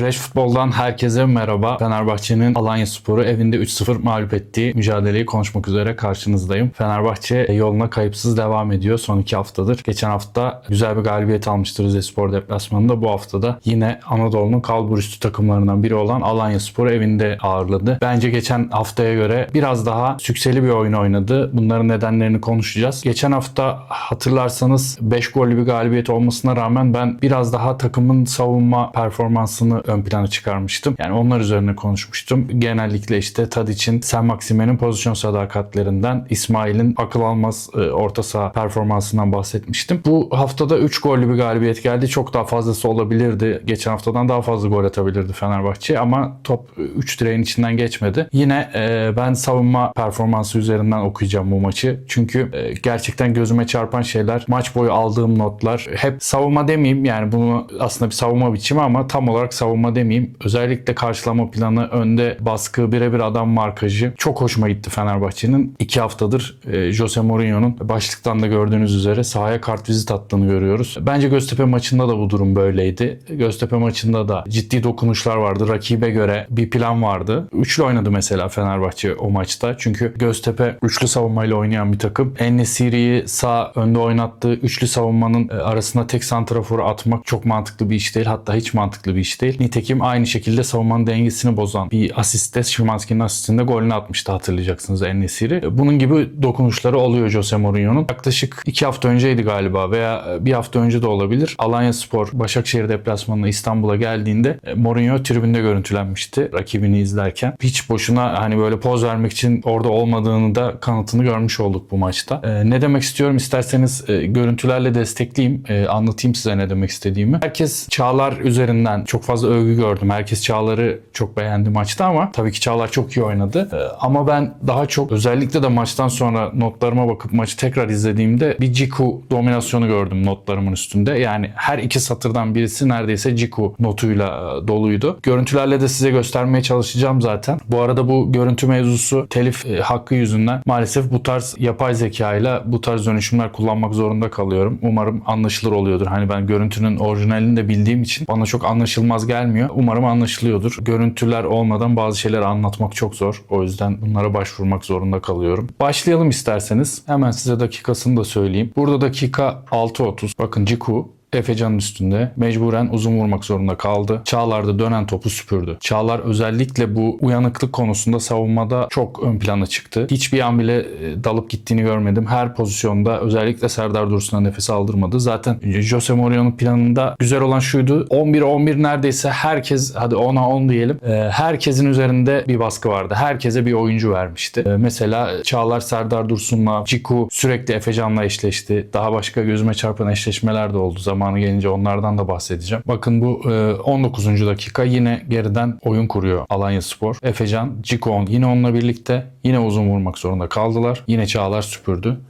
Fresh Futbol'dan herkese merhaba. Fenerbahçe'nin Alanya Sporu evinde 3-0 mağlup ettiği mücadeleyi konuşmak üzere karşınızdayım. Fenerbahçe yoluna kayıpsız devam ediyor son iki haftadır. Geçen hafta güzel bir galibiyet almıştı Rizespor deplasmanında. Bu haftada yine Anadolu'nun kalburüstü takımlarından biri olan Alanya Sporu evinde ağırladı. Bence geçen haftaya göre biraz daha sükseli bir oyun oynadı. Bunların nedenlerini konuşacağız. Geçen hafta hatırlarsanız 5 gollü bir galibiyet olmasına rağmen ben biraz daha takımın savunma performansını ön plana çıkarmıştım. Yani onlar üzerine konuşmuştum. Genellikle işte Tadic'in, Sen Maxime'nin pozisyon sadakatlerinden, İsmail'in akıl almaz e, orta saha performansından bahsetmiştim. Bu haftada 3 gollü bir galibiyet geldi. Çok daha fazlası olabilirdi. Geçen haftadan daha fazla gol atabilirdi Fenerbahçe ama top 3 direğin içinden geçmedi. Yine e, ben savunma performansı üzerinden okuyacağım bu maçı. Çünkü e, gerçekten gözüme çarpan şeyler, maç boyu aldığım notlar hep savunma demeyeyim yani bunu aslında bir savunma biçimi ama tam olarak savunma demeyeyim. Özellikle karşılama planı, önde baskı, birebir adam markajı çok hoşuma gitti Fenerbahçe'nin. iki haftadır e, Jose Mourinho'nun başlıktan da gördüğünüz üzere sahaya kartvizit attığını görüyoruz. Bence Göztepe maçında da bu durum böyleydi. Göztepe maçında da ciddi dokunuşlar vardı. Rakibe göre bir plan vardı. Üçlü oynadı mesela Fenerbahçe o maçta. Çünkü Göztepe üçlü savunmayla oynayan bir takım. En-Nesyri'yi sağ önde oynattığı üçlü savunmanın e, arasına tek santraforu atmak çok mantıklı bir iş değil. Hatta hiç mantıklı bir iş değil. Nitekim aynı şekilde savunmanın dengesini bozan bir asiste Szymanski'nin asistinde golünü atmıştı hatırlayacaksınız En-Nesyri. Bunun gibi dokunuşları oluyor Jose Mourinho'nun. Yaklaşık iki hafta önceydi galiba veya bir hafta önce de olabilir. Alanya Spor Başakşehir deplasmanına İstanbul'a geldiğinde e, Mourinho tribünde görüntülenmişti rakibini izlerken. Hiç boşuna hani böyle poz vermek için orada olmadığını da kanıtını görmüş olduk bu maçta. E, ne demek istiyorum isterseniz e, görüntülerle destekleyeyim, e, anlatayım size ne demek istediğimi. Herkes Çağlar üzerinden çok fazla övgü gördüm. Herkes Çağlar'ı çok beğendi maçta ama tabii ki Çağlar çok iyi oynadı. E, ama ben daha çok özellikle de maçtan sonra notlarıma bakıp maçı tekrar izlediğimde bir Ciku dominasyonu gördüm notlarımın üstünde. Yani her iki satırdan birisi neredeyse Ciku notuyla e, doluydu. Görüntülerle de size göstermeye çalışacağım zaten. Bu arada bu görüntü mevzusu telif e, hakkı yüzünden maalesef bu tarz yapay zeka ile bu tarz dönüşümler kullanmak zorunda kalıyorum. Umarım anlaşılır oluyordur. Hani ben görüntünün orijinalini de bildiğim için bana çok anlaşılmaz gelmiyor. Umarım anlaşılıyordur. Görüntüler olmadan bazı şeyleri anlatmak çok zor. O yüzden bunlara başvurmak zorunda kalıyorum. Başlayalım isterseniz. Hemen size dakikasını da söyleyeyim. Burada dakika 6.30. Bakın Ciku Efecan'ın üstünde mecburen uzun vurmak zorunda kaldı. Çağlar da dönen topu süpürdü. Çağlar özellikle bu uyanıklık konusunda savunmada çok ön plana çıktı. Hiçbir an bile e, dalıp gittiğini görmedim. Her pozisyonda özellikle Serdar Dursun'a nefes aldırmadı. Zaten Jose Mourinho'nun planında güzel olan şuydu. 11-11 neredeyse herkes hadi 10'a 10 diyelim. e, Herkesin üzerinde bir baskı vardı. Herkese bir oyuncu vermişti. E, Mesela Çağlar Serdar Dursun'la Ciku sürekli Efecan'la eşleşti. Daha başka gözüme çarpan eşleşmeler de oldu. Zamanı gelince onlardan da bahsedeceğim. Bakın bu e, 19. dakika yine geriden oyun kuruyor Alanya Spor. Efecan, Ciku on- yine onunla birlikte yine uzun vurmak zorunda kaldılar. Yine Çağlar süpürdü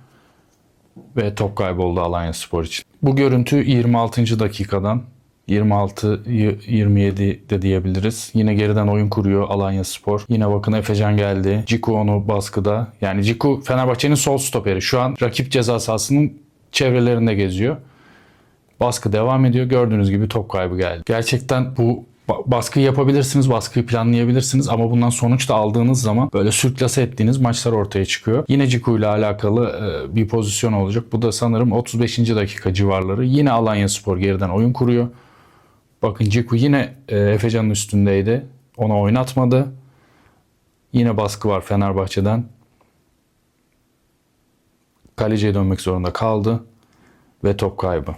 ve top kayboldu Alanya Spor için. Bu görüntü 26. dakikadan 26 27 de diyebiliriz. Yine geriden oyun kuruyor Alanya Spor. Yine bakın Efecan geldi. Ciku onu baskıda. Yani Ciku Fenerbahçe'nin sol stoperi. Şu an rakip ceza sahasının çevrelerinde geziyor. Baskı devam ediyor. Gördüğünüz gibi top kaybı geldi. Gerçekten bu ba- baskıyı yapabilirsiniz, baskıyı planlayabilirsiniz ama bundan sonuç da aldığınız zaman böyle sürklase ettiğiniz maçlar ortaya çıkıyor. Yine Ciku ile alakalı e, bir pozisyon olacak. Bu da sanırım 35. dakika civarları. Yine Alanya Spor geriden oyun kuruyor. Bakın Ciku yine e, Efecan'ın üstündeydi. Ona oynatmadı. Yine baskı var Fenerbahçe'den. Kaleciye dönmek zorunda kaldı. Ve top kaybı.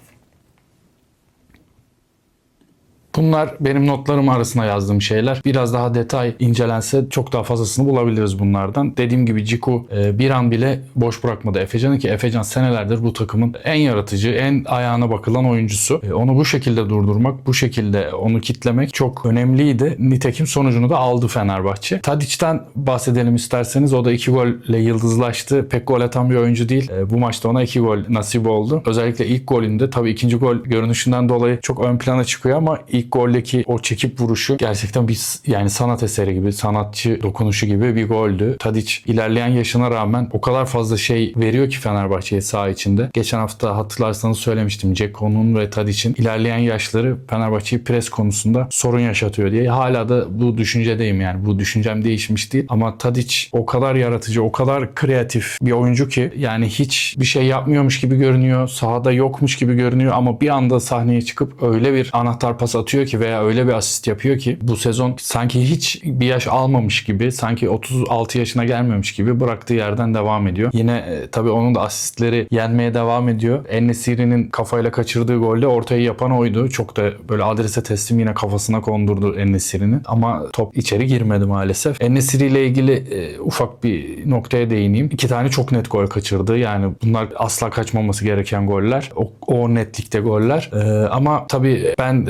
Bunlar benim notlarım arasında yazdığım şeyler. Biraz daha detay incelense çok daha fazlasını bulabiliriz bunlardan. Dediğim gibi Ciku e, bir an bile boş bırakmadı Efecan'ı ki Efecan senelerdir bu takımın en yaratıcı, en ayağına bakılan oyuncusu. E, Onu bu şekilde durdurmak, bu şekilde onu kitlemek çok önemliydi. Nitekim sonucunu da aldı Fenerbahçe. Tadic'ten bahsedelim isterseniz. O da iki golle yıldızlaştı. Pek gol atan bir oyuncu değil. E, Bu maçta ona iki gol nasip oldu. Özellikle ilk golünde tabii ikinci gol görünüşünden dolayı çok ön plana çıkıyor ama ilk ilk goldeki o çekip vuruşu gerçekten bir yani sanat eseri gibi, sanatçı dokunuşu gibi bir goldü. Tadic ilerleyen yaşına rağmen o kadar fazla şey veriyor ki Fenerbahçe'ye saha içinde. Geçen hafta hatırlarsanız söylemiştim. Ceko'nun ve Tadic'in ilerleyen yaşları Fenerbahçe'yi pres konusunda sorun yaşatıyor diye. Hala da bu düşüncedeyim yani. Bu düşüncem değişmiş değil. Ama Tadic o kadar yaratıcı, o kadar kreatif bir oyuncu ki yani hiç bir şey yapmıyormuş gibi görünüyor. Sahada yokmuş gibi görünüyor ama bir anda sahneye çıkıp öyle bir anahtar pas atıyor ki veya öyle bir asist yapıyor ki bu sezon sanki hiç bir yaş almamış gibi, sanki 36 yaşına gelmemiş gibi bıraktığı yerden devam ediyor. Yine e, tabii onun da asistleri yenmeye devam ediyor. Enesiri'nin kafayla kaçırdığı golde ortayı yapan oydu. Çok da böyle adrese teslim yine kafasına kondurdu Enesiri'nin. Ama top içeri girmedi maalesef. Enesiri ile ilgili e, ufak bir noktaya değineyim. İki tane çok net gol kaçırdı. Yani bunlar asla kaçmaması gereken goller. O, o netlikte goller. E, ama tabii ben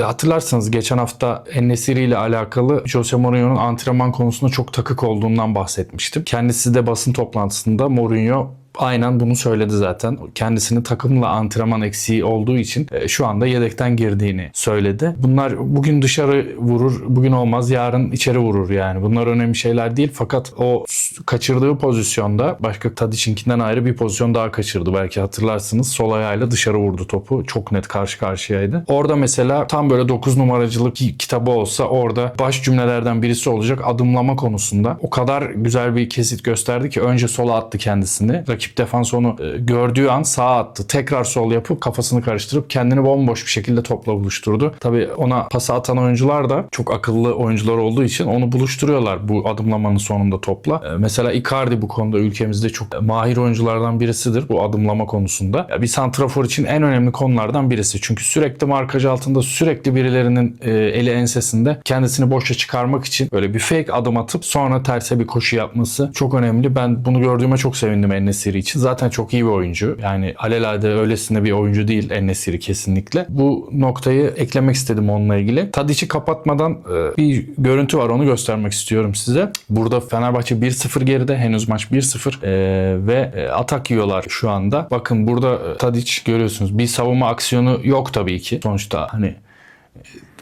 hatırlarsanız geçen hafta Enesiri ile alakalı Jose Mourinho'nun antrenman konusunda çok takık olduğundan bahsetmiştim. Kendisi de basın toplantısında Mourinho Aynen bunu söyledi zaten. Kendisinin takımla antrenman eksiği olduğu için e, şu anda yedekten girdiğini söyledi. Bunlar bugün dışarı vurur, bugün olmaz, yarın içeri vurur yani. Bunlar önemli şeyler değil fakat o kaçırdığı pozisyonda başka Tadic'inkinden ayrı bir pozisyon daha kaçırdı. Belki hatırlarsınız. Sol ayağıyla dışarı vurdu topu. Çok net karşı karşıyaydı. Orada mesela tam böyle 9 numaracılık ki- kitabı olsa orada baş cümlelerden birisi olacak adımlama konusunda. O kadar güzel bir kesit gösterdi ki önce sola attı kendisini. Rakip defans onu e, gördüğü an sağa attı. Tekrar sol yapıp kafasını karıştırıp kendini bomboş bir şekilde topla buluşturdu. Tabii ona pas atan oyuncular da çok akıllı oyuncular olduğu için onu buluşturuyorlar bu adımlamanın sonunda topla. E, Mesela Icardi bu konuda ülkemizde çok mahir oyunculardan birisidir bu adımlama konusunda. Bir santrafor için en önemli konulardan birisi. Çünkü sürekli markaj altında sürekli birilerinin e, eli ensesinde kendisini boşa çıkarmak için böyle bir fake adım atıp sonra terse bir koşu yapması çok önemli. Ben bunu gördüğüme çok sevindim Enesiri için. Zaten çok iyi bir oyuncu. Yani alelade öylesine bir oyuncu değil Enesiri kesinlikle. Bu noktayı eklemek istedim onunla ilgili. Tadic'i kapatmadan e, bir görüntü var onu göstermek istiyorum size. Burada Fenerbahçe 1-0 geride. Henüz maç 1-0 e, ve e, atak yiyorlar şu anda. Bakın burada e, Tadic görüyorsunuz. Bir savunma aksiyonu yok tabii ki. Sonuçta hani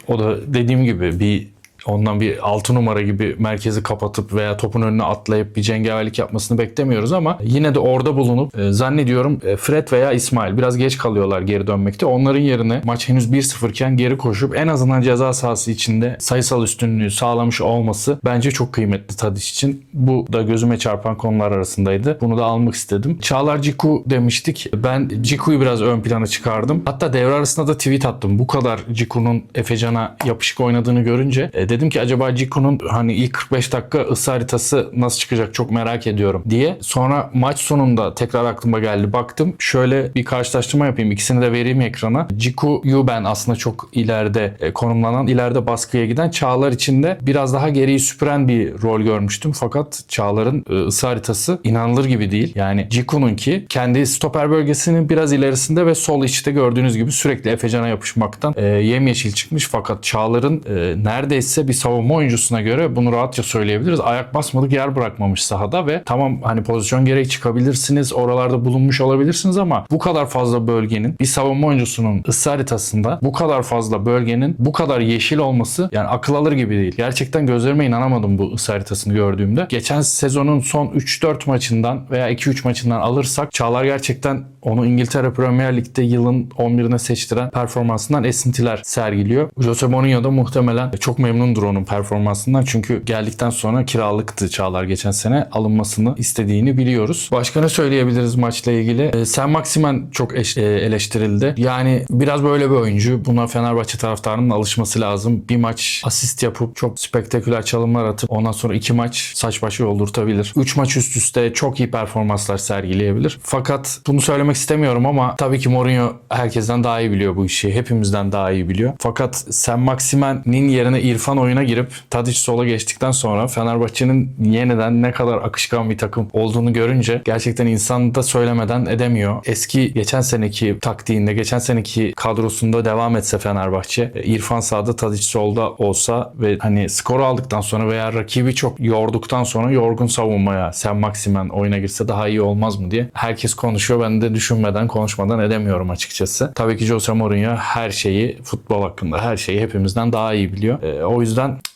o da dediğim gibi bir ondan bir 6 numara gibi merkezi kapatıp veya topun önüne atlayıp bir cengaverlik yapmasını beklemiyoruz ama yine de orada bulunup e, zannediyorum e, Fred veya İsmail biraz geç kalıyorlar geri dönmekte. Onların yerine maç henüz 1-0 iken geri koşup en azından ceza sahası içinde sayısal üstünlüğü sağlamış olması bence çok kıymetli Tadic için. Bu da gözüme çarpan konular arasındaydı. Bunu da almak istedim. Çağlar Ciku demiştik. Ben Ciku'yu biraz ön plana çıkardım. Hatta devre arasında da tweet attım. Bu kadar Ciku'nun Efecan'a yapışık oynadığını görünce e, dedim ki acaba Ciku'nun hani ilk 45 dakika ısı haritası nasıl çıkacak çok merak ediyorum diye. Sonra maç sonunda tekrar aklıma geldi. Baktım şöyle bir karşılaştırma yapayım. İkisini de vereyim ekrana. Ciku'yu ben aslında çok ileride e, konumlanan, ileride baskıya giden Çağlar içinde biraz daha geriyi süpüren bir rol görmüştüm. Fakat Çağlar'ın e, ısı haritası inanılır gibi değil. Yani Ciku'nun ki kendi stoper bölgesinin biraz ilerisinde ve sol içte gördüğünüz gibi sürekli Efecan'a yapışmaktan e, yemyeşil çıkmış. Fakat Çağlar'ın neredeyse bir savunma oyuncusuna göre bunu rahatça söyleyebiliriz. Ayak basmadık yer bırakmamış sahada ve tamam hani pozisyon gereği çıkabilirsiniz. Oralarda bulunmuş olabilirsiniz ama bu kadar fazla bölgenin bir savunma oyuncusunun ısı haritasında bu kadar fazla bölgenin bu kadar yeşil olması yani akıl alır gibi değil. Gerçekten gözlerime inanamadım bu ısı haritasını gördüğümde. Geçen sezonun son 3-4 maçından veya 2-3 maçından alırsak Çağlar gerçekten onu İngiltere Premier Lig'de yılın 11'ine seçtiren performansından esintiler sergiliyor. Jose Mourinho da muhtemelen çok memnundur onun performansından. Çünkü geldikten sonra kiralıktı Çağlar geçen sene. Alınmasını istediğini biliyoruz. Başka ne söyleyebiliriz maçla ilgili? Ee, Sen Maximen çok eş- e, eleştirildi. Yani biraz böyle bir oyuncu. Buna Fenerbahçe taraftarının alışması lazım. Bir maç asist yapıp çok spektaküler çalımlar atıp ondan sonra iki maç saç başı yoldurtabilir. Üç maç üst üste çok iyi performanslar sergileyebilir. Fakat bunu söylemek istemiyorum ama tabii ki Mourinho herkesten daha iyi biliyor bu işi. Hepimizden daha iyi biliyor. Fakat Sen Maximen'in yerine İrfan oyuna girip Tadic sola geçtikten sonra Fenerbahçe'nin yeniden ne kadar akışkan bir takım olduğunu görünce gerçekten insan da söylemeden edemiyor. Eski geçen seneki taktiğinde, geçen seneki kadrosunda devam etse Fenerbahçe, e, İrfan sağda Tadic solda olsa ve hani skoru aldıktan sonra veya rakibi çok yorduktan sonra yorgun savunmaya Sen Maximen oyuna girse daha iyi olmaz mı diye herkes konuşuyor. Ben de düşünmeden, konuşmadan edemiyorum açıkçası. Tabii ki Jose Mourinho her şeyi futbol hakkında her şeyi hepimizden daha iyi biliyor. E, o yüzden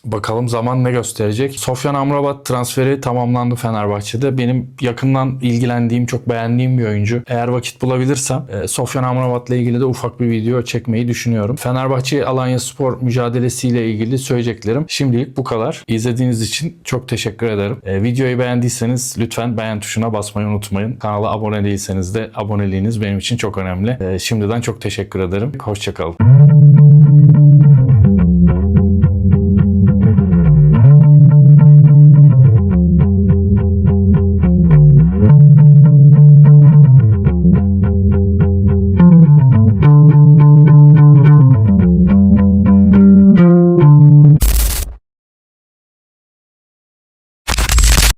bakalım zaman ne gösterecek. Sofyan Amrabat transferi tamamlandı Fenerbahçe'de. Benim yakından ilgilendiğim, çok beğendiğim bir oyuncu. Eğer vakit bulabilirsem e, Sofyan Amrabat'la ilgili de ufak bir video çekmeyi düşünüyorum. Fenerbahçe Alanya Spor mücadelesiyle ilgili söyleyeceklerim. Şimdilik bu kadar. İzlediğiniz için çok teşekkür ederim. E, videoyu beğendiyseniz lütfen beğen tuşuna basmayı unutmayın. Kanala abone değilseniz de aboneliğiniz benim için çok önemli. E, şimdiden çok teşekkür ederim. Hoşçakalın.